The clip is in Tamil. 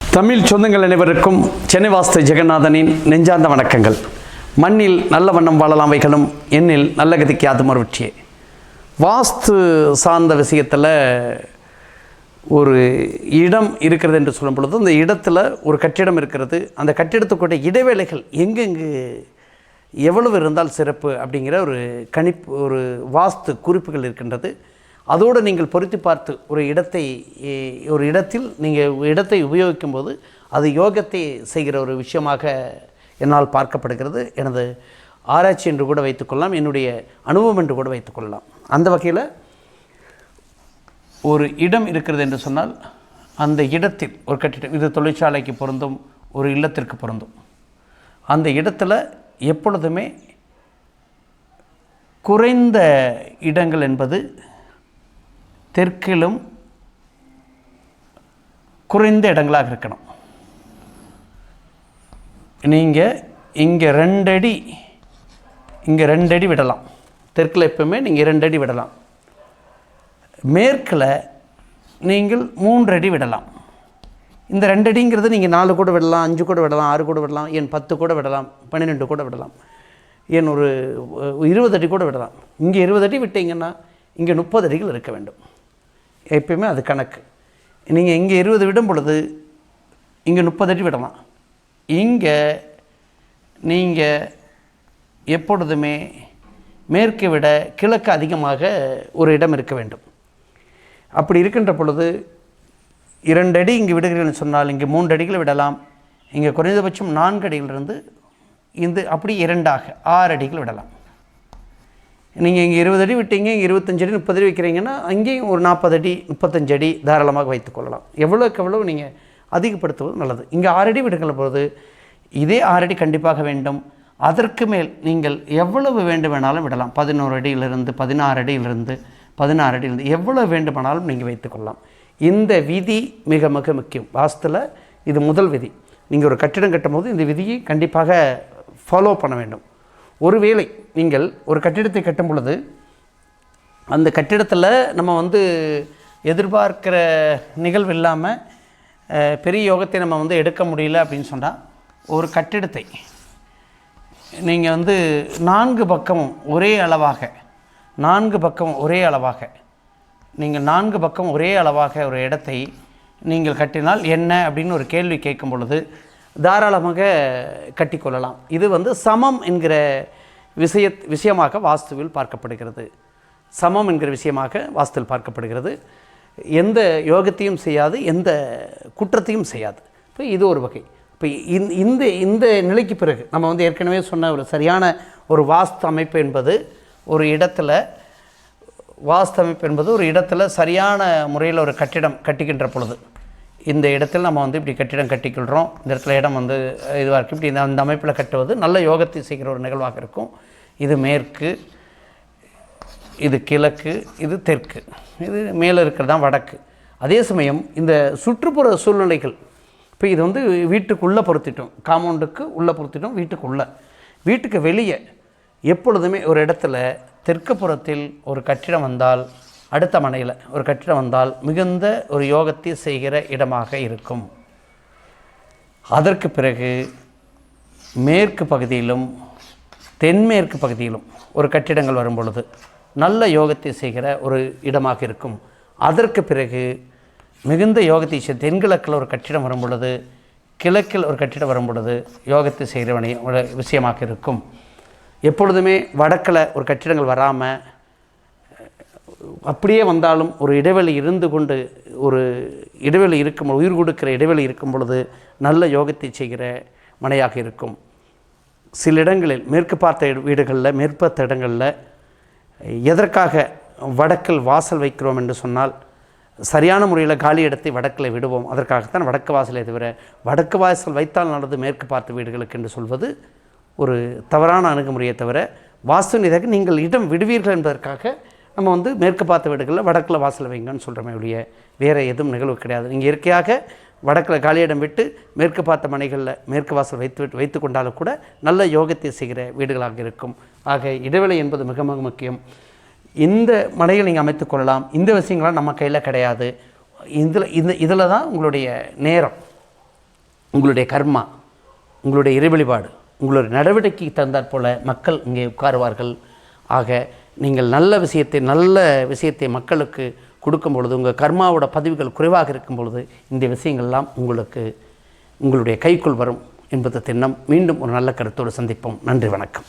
தமிழ் சொந்தங்கள் அனைவருக்கும் சென்னை வாஸ்து ஜெகநாதனின் நெஞ்சார்ந்த வணக்கங்கள். மண்ணில் நல்ல வண்ணம் வாழலாம் வைக்கணும் எண்ணில் நல்ல கதிக்கு யாதும் வெற்றியே வாஸ்து சார்ந்த விஷயத்தில் ஒரு இடம் இருக்கிறது என்று சொல்லும் பொழுது அந்த இடத்துல ஒரு கட்டிடம் இருக்கிறது. அந்த கட்டிடத்துக்குடைய இடைவேளைகள் எங்கெங்கு எவ்வளவு இருந்தால் சிறப்பு அப்படிங்கிற ஒரு கணிப்பு ஒரு வாஸ்து குறிப்புகள் இருக்கின்றது. அதோடு நீங்கள் பொருத்தி பார்த்து ஒரு இடத்தை ஒரு இடத்தில் நீங்கள் இடத்தை உபயோகிக்கும்போது அது யோகத்தை செய்கிற ஒரு விஷயமாக என்னால் பார்க்கப்படுகிறது. எனது ஆராய்ச்சி என்று கூட வைத்துக்கொள்ளலாம் என்னுடைய அனுபவம் என்று கூட வைத்துக்கொள்ளலாம் அந்த வகையில் ஒரு இடம் இருக்கிறது என்று சொன்னால் அந்த இடத்தில் ஒரு கட்டிடம் இது தொழிற்சாலைக்கு பொருந்தும் ஒரு இல்லத்திற்கு பொருந்தும். அந்த இடத்துல எப்பொழுதுமே குறைந்த இடங்கள் என்பது தெற்கிலும் குறைந்த இடங்களாக இருக்கணும். நீங்கள் இங்கே ரெண்டடி இங்கே ரெண்டடி விடலாம். தெற்கில் எப்பவுமே நீங்கள் ரெண்டடி விடலாம். மேற்கில் நீங்கள் மூன்று அடி விடலாம். இந்த ரெண்டடிங்கிறது நீங்கள் நாலு கூட விடலாம் அஞ்சு கூட விடலாம் ஆறு கூட விடலாம் ஏன் பத்து கூட விடலாம் பன்னிரெண்டு கூட விடலாம் ஏன் ஒரு இருபது அடி கூட விடலாம். இங்கே இருபது அடி விட்டீங்கன்னா இங்கே முப்பது அடிகள் இருக்க வேண்டும். எப்பயுமே அது கணக்கு. நீங்கள் இங்கே இருபது விடும் பொழுது இங்கே முப்பது அடி விடலாம். இங்கே நீங்கள் எப்பொழுதுமே மேற்கை விட கிழக்கு அதிகமாக ஒரு இடம் இருக்க வேண்டும். அப்படி இருக்கின்ற பொழுது இரண்டு அடி இங்கே விடுகிறீர்கள்னு சொன்னால் இங்கே மூன்று அடிகள் விடலாம். இங்கே குறைந்தபட்சம் நான்கு அடிகளிலிருந்து இந்த அப்படி இரண்டாக ஆறு அடிகள் விடலாம். நீங்கள் இங்கே இருபது அடி விட்டீங்க இங்கே இருபத்தஞ்சு அடி முப்பது அடி வைக்கிறீங்கன்னா அங்கேயும் ஒரு நாற்பது அடி முப்பத்தஞ்சு அடி தாராளமாக வைத்துக்கொள்ளலாம் எவ்வளோக்கு எவ்வளோ நீங்கள் அதிகப்படுத்துவது நல்லது. இங்கே ஆறடி அடி விடுகிற பொழுது இதே ஆறடி கண்டிப்பாக வேண்டும். அதற்கு மேல் நீங்கள் எவ்வளவு வேண்டுமானாலும் விடலாம். பதினோரு அடியிலிருந்து பதினாறு அடியிலிருந்து பதினாறு அடியிலிருந்து எவ்வளவு வேண்டுமானாலும் நீங்கள் வைத்துக்கொள்ளலாம் இந்த விதி மிக மிக முக்கியம். வாஸ்தில் இது முதல் விதி. நீங்கள் ஒரு கட்டிடம் கட்டும்போது இந்த விதியை கண்டிப்பாக ஃபாலோ பண்ண வேண்டும். ஒருவேளை நீங்கள் ஒரு கட்டிடத்தை கட்டும் பொழுது அந்த கட்டிடத்தில் நம்ம வந்து எதிர்பார்க்கிற நிகழ்வு இல்லாமல் பெரிய யோகத்தை நம்ம வந்து எடுக்க முடியல அப்படின்னு சொன்னால் ஒரு கட்டிடத்தை. நீங்கள் வந்து நான்கு பக்கமும் ஒரே அளவாக நான்கு பக்கமும் ஒரே அளவாக நீங்கள் நான்கு பக்கம் ஒரே அளவாக ஒரு இடத்தை நீங்கள் கட்டினால் என்ன அப்படின்னு ஒரு கேள்வி கேட்கும் பொழுது தாராளமாக கட்டிக்கொள்ளலாம் இது வந்து சமம் என்கிற விஷய விஷயமாக வாஸ்துவில் பார்க்கப்படுகிறது. சமம் என்கிற விஷயமாக வாஸ்துவில் பார்க்கப்படுகிறது. எந்த யோகத்தையும் செய்யாது எந்த குற்றத்தையும் செய்யாது. இப்போ இது ஒரு வகை. இப்போ இந்த இந்த இந்த நிலைக்கு பிறகு நம்ம வந்து ஏற்கனவே சொன்ன ஒரு சரியான ஒரு வாஸ்து அமைப்பு என்பது ஒரு இடத்துல வாஸ்து அமைப்பு என்பது ஒரு இடத்துல சரியான முறையில் ஒரு கட்டிடம் கட்டிக்கின்ற பொழுது இந்த இடத்தில் நம்ம வந்து இப்படி கட்டிடம் கட்டிக்கொள்கிறோம் இந்த இடத்துல இடம் வந்து இதுவாக இருக்குது இப்படி இந்த அந்த அமைப்பில் கட்டுவது நல்ல யோகத்தை செய்கிற ஒரு நிகழ்வாக இருக்கும். இது மேற்கு இது கிழக்கு இது தெற்கு. இது மேலே இருக்கிறது தான் வடக்கு. அதே சமயம் இந்த சுற்றுப்புற சூழ்நிலைகள் இப்போ இது வந்து வீட்டுக்குள்ளே பொருத்திட்டோம். காம்பவுண்டுக்கு உள்ளே பொருத்திட்டோம் வீட்டுக்குள்ளே. வீட்டுக்கு வெளியே எப்பொழுதுமே ஒரு இடத்துல தெற்கு புறத்தில் ஒரு கட்டிடம் வந்தால் அடுத்த மனையில் ஒரு கட்டிடம் வந்தால் மிகுந்த ஒரு யோகத்தை செய்கிற இடமாக இருக்கும். அதற்கு பிறகு மேற்கு பகுதியிலும் தென்மேற்கு பகுதியிலும் ஒரு கட்டிடங்கள் வரும் பொழுது நல்ல யோகத்தை செய்கிற ஒரு இடமாக இருக்கும். அதற்கு பிறகு மிகுந்த யோகத்தை செய்ய தென்கிழக்கில் ஒரு கட்டிடம் வரும் பொழுது கிழக்கில் ஒரு கட்டிடம் வரும் பொழுது யோகத்தை செய்கிறவனை விஷயமாக இருக்கும். எப்பொழுதுமே வடக்கில் ஒரு கட்டிடங்கள் வராமல் அப்படியே வந்தாலும் ஒரு இடைவெளி இருந்து கொண்டு ஒரு இடைவெளி இருக்கும் உயிர் கொடுக்கிற இடைவெளி இருக்கும் பொழுது நல்ல யோகத்தை செய்கிற மனையாக இருக்கும். சில இடங்களில் மேற்கு பார்த்த வீடுகளில் மேற்பத்த இடங்களில் எதற்காக வடக்கில் வாசல் வைக்கிறோம் என்று சொன்னால் சரியான முறையில் காலி இடத்தை வடக்கில் விடுவோம். அதற்காகத்தான் வடக்கு வாசலை தவிர வடக்கு வாசல் வைத்தால் நல்லது மேற்கு பார்த்த வீடுகளுக்கு என்று சொல்வது ஒரு தவறான அணுகுமுறையை தவிர வாஸ்து ரீதியாக நீங்கள் இடம் விடுவீர்கள் என்பதற்காக நம்ம வந்து மேற்கு பார்த்த வீடுகளில் வடக்கில் வாசல் வைங்கன்னு சொல்கிறோமே ஒழிய வேறு எதுவும் நிகழ்வு கிடையாது. நீங்கள் இயற்கையாக வடக்கில் காலியிடம் விட்டு மேற்கு பார்த்த மனைகளில் மேற்கு வாசல் வைத்து விட்டு வைத்து கொண்டாலும் கூட நல்ல யோகத்தை செய்கிற வீடுகளாக இருக்கும். ஆக இடைவெளி என்பது மிக மிக முக்கியம். இந்த மனையில் நீங்கள் அமைத்துக்கொள்ளலாம் இந்த விஷயங்கள்லாம் நம்ம கையில் கிடையாது. இதில் இந்த இதில் தான் உங்களுடைய நேரம். உங்களுடைய கர்மா. உங்களுடைய இறைவழிபாடு. உங்களுடைய நடவடிக்கைக்கு தந்தாற் போல மக்கள் இங்கே உட்காருவார்கள். ஆக நீங்கள் நல்ல விஷயத்தை நல்ல விஷயத்தை மக்களுக்கு கொடுக்கும் பொழுது உங்கள் கர்மாவோட பதிவுகள் குறைவாக இருக்கும் பொழுது இந்த விஷயங்கள்லாம் உங்களுக்கு உங்களுடைய கைக்குள் வரும் என்பது திண்ணம். மீண்டும் ஒரு நல்ல கருத்தோடு சந்திப்போம். நன்றி வணக்கம்.